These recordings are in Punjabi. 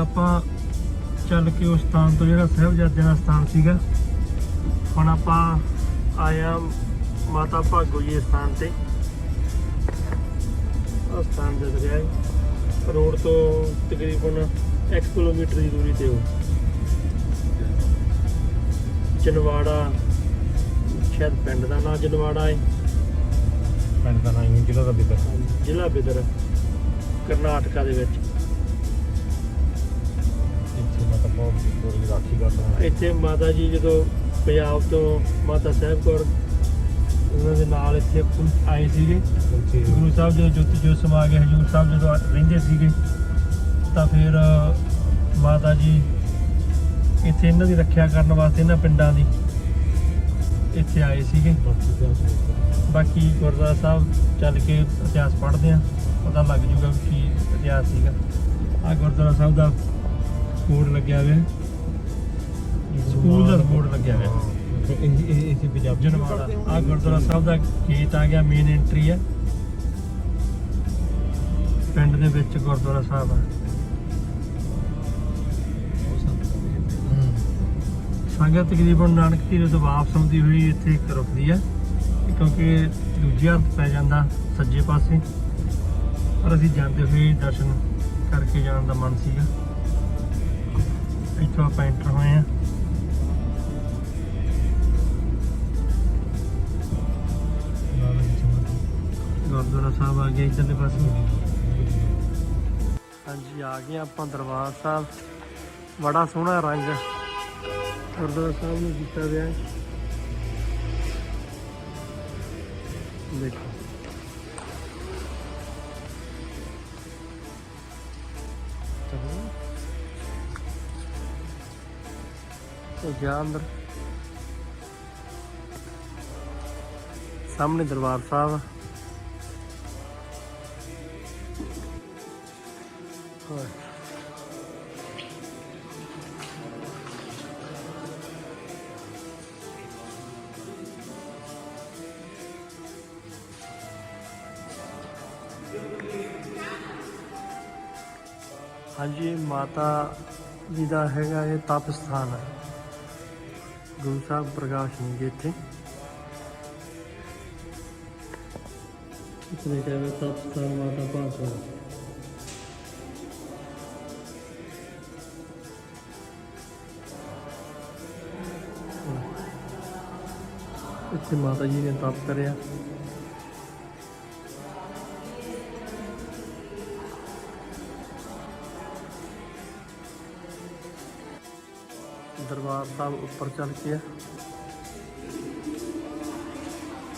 ਆਪਾਂ ਚੱਲ ਕੇ ਉਸ ਸਥਾਨ ਤੋਂ ਜਿਹੜਾ ਸਾਹਿਬਜ਼ਾਦਿਆਂ ਦਾ ਸਥਾਨ ਸੀਗਾ ਹੁਣ ਆਪਾਂ ਆਇਆ ਮਾਤਾ ਭਾਗੋ ਜੀ ਸਥਾਨ ਤੇ। ਉਹ ਸਥਾਨ ਦਿਸ ਰਿਹਾ ਹੈ। ਰੋਡ ਤੋਂ ਤਕਰੀਬਨ 1 ਕਿਲੋਮੀਟਰ ਦੀ ਦੂਰੀ ਤੇ ਹੋ ਜਨਵਾੜਾ ਸ਼ਾਇਦ ਪਿੰਡ ਦਾ ਨਾਂ ਜਨਵਾੜਾ ਹੈ। ਪਿੰਡ ਦਾ ਨਾਮ ਜ਼ਿਲ੍ਹਾ ਦਾ ਬਿਦਰ। ਜ਼ਿਲ੍ਹਾ ਬਿਦਰ ਕਰਨਾਟਕਾ ਦੇ ਵਿੱਚ। ਇੱਥੇ ਮਤਲਬ ਬਹੁਤ ਰਾਖੀ ਕਰਦਾ ਇੱਥੇ ਮਾਤਾ ਜੀ ਜਦੋਂ ਪੰਜਾਬ ਤੋਂ ਮਾਤਾ ਸਾਹਿਬ ਕੌਰ ਉਹਨਾਂ ਦੇ ਨਾਲ ਇੱਥੇ ਆਏ ਸੀਗੇ। ਗੁਰੂ ਸਾਹਿਬ ਜਦੋਂ ਜੋਤੀ ਜੋਤ ਸਮਾ ਗਏ ਹਜੂਰ ਸਾਹਿਬ ਜਦੋਂ ਰਹਿੰਦੇ ਸੀਗੇ, ਤਾਂ ਫਿਰ ਮਾਤਾ ਜੀ ਇੱਥੇ ਇਹਨਾਂ ਦੀ ਰੱਖਿਆ ਕਰਨ ਵਾਸਤੇ ਇਹਨਾਂ ਪਿੰਡਾਂ ਦੀ ਇੱਥੇ ਆਏ ਸੀਗੇ। ਬਾਕੀ ਗੁਰਦੁਆਰਾ ਸਾਹਿਬ ਚੱਲ ਕੇ ਇਤਿਹਾਸ ਪੜ੍ਹਦੇ ਆ, ਪਤਾ ਲੱਗ ਜੂਗਾ ਵੀ ਕੀ ਇਤਿਹਾਸ ਸੀਗਾ। ਆ ਗੁਰਦੁਆਰਾ ਸਾਹਿਬ ਦਾ ਬੋਰਡ ਲੱਗਿਆ ਹੋਇਆ ਸਕੂਲ ਦਾ ਬੋਰਡ ਲੱਗਿਆ ਹੋਇਆ ਇਹ ਇਹ ਇਹ ਪੰਜਾਬ ਜਨਵਾੜਾ ਆ ਗੁਰਦੁਆਰਾ ਸਾਹਿਬ ਦਾ ਗੇਟ ਆ ਗਿਆ ਮੇਨ ਐਂਟਰੀ ਹੈ। ਪਿੰਡ ਦੇ ਵਿੱਚ ਗੁਰਦੁਆਰਾ ਸਾਹਿਬ ਆ। ਸੰਗਤ ਤਕਰੀਬਨ ਨਾਨਕ ਧੀਰੇ ਤੋਂ ਵਾਪਸ ਆਉਂਦੀ ਹੋਈ ਇੱਥੇ ਇੱਕ ਰੁਕਦੀ ਹੈ ਕਿਉਂਕਿ ਦੂਜੀ ਹੱਥ ਪੈ ਜਾਂਦਾ ਸੱਜੇ ਪਾਸੇ। ਪਰ ਅਸੀਂ ਜਾਂਦੇ ਹੋਏ ਦਰਸ਼ਨ ਕਰਕੇ ਜਾਣ ਦਾ ਮਨ ਸੀਗਾ। ਇੱਥੋਂ ਆਪਾਂ ਐਂਟਰ ਹੋਏ ਆ ਗੁਰਦੁਆਰਾ ਸਾਹਿਬ ਆ ਗਿਆ, ਇੱਧਰਲੇ ਪਾਸੇ। ਹਾਂਜੀ, ਆ ਗਏ ਆਪਾਂ ਦਰਬਾਰ ਸਾਹਿਬ। ਬੜਾ ਸੋਹਣਾ ਰੰਗ ਗੁਰਦੁਆਰਾ ਸਾਹਿਬ ਨੂੰ ਕੀਤਾ ਗਿਆ। ਹੈ ਦੇਖੋ। ਤੇ ਜਾ ਅੰਦਰ ਸਾਹਮਣੇ ਦਰਬਾਰ ਸਾਹਿਬ ਆ ਹੋਰ ਹਾਂਜੀ ਮਾਤਾ ਜੀ ਦਾ ਹੈਗਾ ਇਹ ਤਪ ਸਥਾਨ ਹੈ ਗੁਰੂ ਸਾਹਿਬ ਪ੍ਰਕਾਸ਼ ਜੀ ਇੱਥੇ। ਇਤਨੇ ਕਹਿੰਦੇ ਤਪ ਸਥਾਨ ਮਾਤਾ ਭਾਗੋ ਇੱਥੇ ਮਾਤਾ ਜੀ ਨੇ ਤਪ ਕਰਿਆ। ਦਰਬਾਰ ਸਾਹਿਬ ਉੱਪਰ ਚੱਲ ਕੇ ਆ।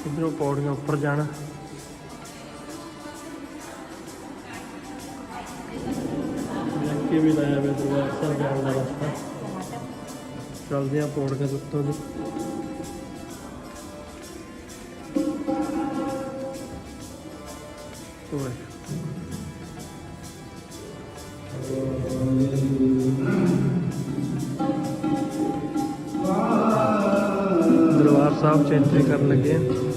ਇਧਰੋਂ ਪੌੜੀਆਂ ਉੱਪਰ ਜਾਣਾ। ਲੱਗੇ ਵੀ ਲਾਇਆ ਵੇ ਦਰਬਾਰ ਸਾਹਿਬ ਜਾਣ ਦਾ ਰਸਤਾ। ਚੱਲਦੇ ਆ ਪੌੜੀਆਂ ਦੇ ਉੱਤੋਂ ਦੀ। ਓਏ ਸਾਹਿਬ ਚ ਐਂਟਰੀ ਕਰਨ ਲੱਗੇ ਆ।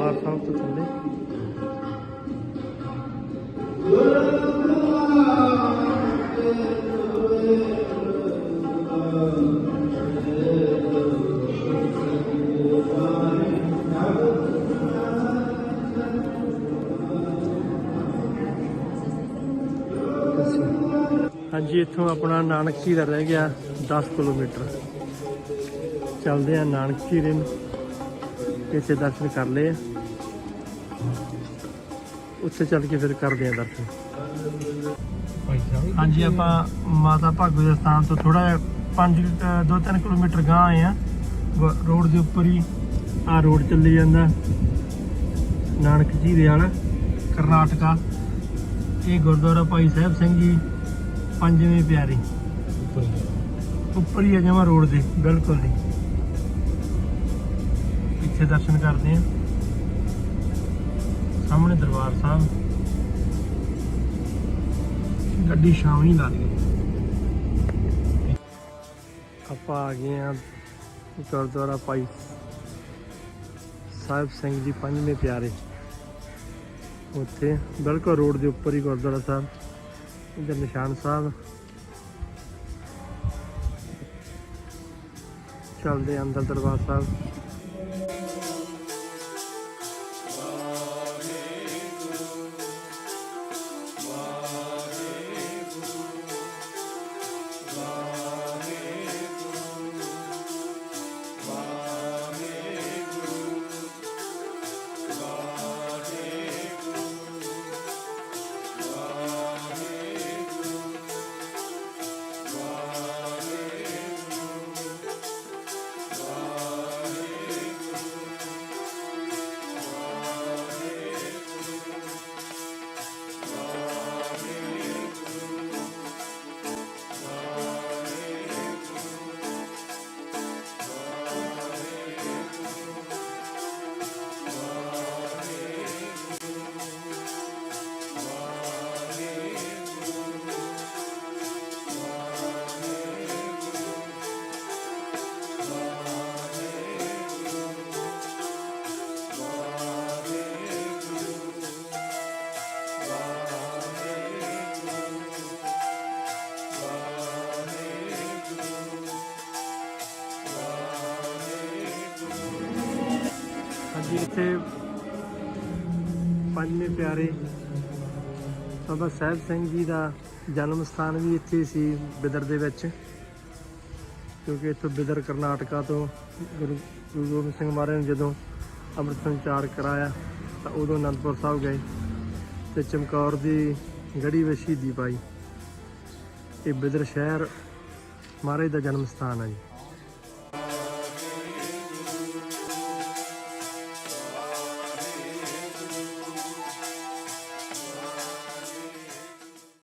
ਦਰਬਾਰ ਸਾਹਿਬ ਤੋਂ ਥੱਲੇ। ਹਾਂਜੀ, ਇੱਥੋਂ ਆਪਣਾ ਨਾਨਕੀ ਦਾ ਰਹਿ ਗਿਆ 10 ਕਿਲੋਮੀਟਰ। ਚੱਲਦੇ ਆ ਨਾਨਕ ਜੀ ਦੇ ਨੂੰ ਇੱਥੇ ਦਰਸ਼ਨ ਕਰ ਲਏ। ਆ ਉੱਥੇ ਚੱਲ ਕੇ ਫਿਰ ਕਰਦੇ ਆ ਦਰਸ਼ਨ। ਹਾਂਜੀ, ਆਪਾਂ ਮਾਤਾ ਭਾਗੋ ਦੇ ਸਥਾਨ ਤੋਂ ਥੋੜਾ 5 2-3 ਕਿਲੋਮੀਟਰ ਗਾਂ ਆਏ ਆ। ਗ- ਰੋਡ ਦੇ ਉੱਪਰ ਹੀ ਆ ਰੋਡ ਚੱਲੀ ਜਾਂਦਾ। ਨਾਨਕ ਜੀ ਵਾਲਾ, ਕਰਨਾਟਕਾ। ਇਹ ਗੁਰਦੁਆਰਾ ਭਾਈ ਸਾਹਿਬ ਸਿੰਘ ਜੀ, ਪੰਜਵੇਂ ਪਿਆਰੇ। ਉੱਪਰ ਹੀ ਜਾਣਾ। ਉੱਪਰ ਹੀ ਆ ਜਮਾ ਰੋਡ ਦੇ, ਬਿਲਕੁਲ ਨਹੀਂ ਇੱਥੇ ਦਰਸ਼ਨ ਕਰਦੇ ਆ ਸਾਹਮਣੇ ਦਰਬਾਰ ਸਾਹਿਬ। ਗੱਡੀ ਸ਼ਾਮ ਹੀ ਲਾ ਲਈ ਆਪਾਂ ਆ ਗਏ ਆ ਗੁਰਦੁਆਰਾ ਭਾਈ ਸਾਹਿਬ ਸਿੰਘ ਜੀ ਪੰਜਵੇਂ ਪਿਆਰੇ। ਉੱਥੇ ਬਿਲਕੁਲ ਰੋਡ ਦੇ ਉੱਪਰ ਹੀ ਗੁਰਦੁਆਰਾ ਸਾਹਿਬ, ਇਧਰ ਨਿਸ਼ਾਨ ਸਾਹਿਬ। ਚੱਲਦੇ ਆ ਅੰਦਰ ਦਰਬਾਰ ਸਾਹਿਬ। ਹਾਂਜੀ ਇੱਥੇ ਪੰਜਵੇਂ ਪਿਆਰੇ। ਬਾਬਾ ਸਾਹਿਬ ਸਿੰਘ ਜੀ ਦਾ ਜਨਮ ਸਥਾਨ ਵੀ ਇੱਥੇ ਸੀ, ਬਿਦਰ ਦੇ ਵਿੱਚ। ਕਿਉਂਕਿ ਇੱਥੋਂ ਬਿਦਰ ਕਰਨਾਟਕਾ ਤੋਂ ਗੁਰੂ ਗੁਰੂ ਗੋਬਿੰਦ ਸਿੰਘ ਮਹਾਰਾਜ ਨੇ ਜਦੋਂ ਅੰਮ੍ਰਿਤ ਸੰਚਾਰ ਕਰਾਇਆ, ਤਾਂ ਉਦੋਂ ਅਨੰਦਪੁਰ ਸਾਹਿਬ ਗਏ ਤੇ ਚਮਕੌਰ ਦੀ ਗੜੀ ਵਿੱਚ ਸ਼ਹੀਦੀ ਪਾਈ। ਇਹ ਬਿਦਰ ਸ਼ਹਿਰ ਮਹਾਰਾਜ ਦਾ ਜਨਮ ਸਥਾਨ ਹੈ ਜੀ।